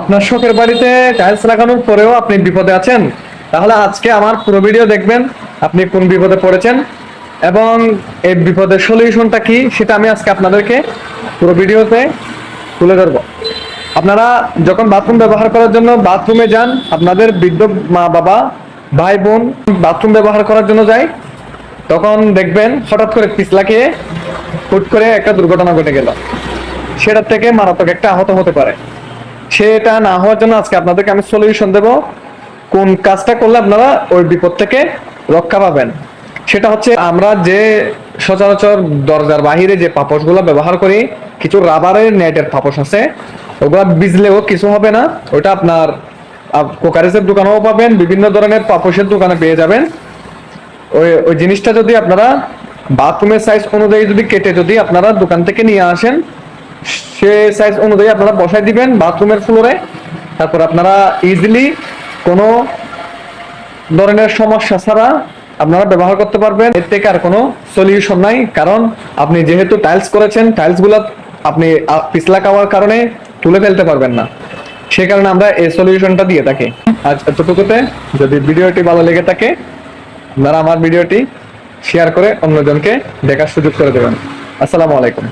আপনার শখের বাড়িতে টাইলস লাগানোর পরেও আপনি বিপদে আছেন, তাহলে আজকে আমার পুরো ভিডিও দেখবেন আপনি কোন বিপদে পড়েছেন এবং এই বিপদের সলিউশনটা কি সেটা আমি আজকে আপনাদেরকে পুরো ভিডিওতে তুলে ধরবো। আপনারা যখন বাথরুম ব্যবহার করার জন্য বাথরুমে যান, আপনাদের বৃদ্ধ মা বাবা, ভাই বোন বাথরুম ব্যবহার করার জন্য যায়, তখন দেখবেন হঠাৎ করে পিছলাকে হুট করে একটা দুর্ঘটনা ঘটে গেল। সেটার থেকে মারাত্মক একটা আহত হতে পারে। সেটা না হওয়ার জন্য আজকে আপনাদেরকে আমি সলিউশন দেব। কোন কাজটা করলে আপনারা ওই বিপদ থেকে রক্ষা পাবেন। সেটা হচ্ছে আমরা যে সচরাচর দরজার বাহিরে যে পাপোশগুলো ব্যবহার করি, কিছু রাবারের নেটের পাপোশ আছে, ওগুলা বিজলেও কিছু হবে না। ওটা আপনার আপ- কোকারেজের দোকানেও পাবেন, বিভিন্ন ধরনের পাপোশের দোকানে পেয়ে যাবেন। ওই ওই জিনিসটা যদি আপনারা বাথরুমের সাইজ অনুযায়ী যদি কেটে যদি আপনারা দোকান থেকে নিয়ে আসেন সে সাইজ অনুযায়ী আপনারা বসাই দিবেন বাথরুমের ফ্লোরে তারপর আপনারা ইজিলি কোনো ধরনের সমস্যা ছাড়া আপনারা ব্যবহার করতে পারবেন। এর থেকে আর কোনো সলিউশন নাই, কারণ আপনি যেহেতু টাইলস করেছেন টাইলসগুলো আপনি পিছলা খাওয়ার কারণে তুলে ফেলতে পারবেন না। সে কারণে আমরা এই সলিউশনটা দিয়ে থাকি। আজ এতটুকুতে, যদি ভিডিওটি ভালো লেগে থাকে, আপনারা আমার ভিডিওটি শেয়ার করে অন্যজনকে দেখার সুযোগ করে দেবেন। আসসালামু আলাইকুম।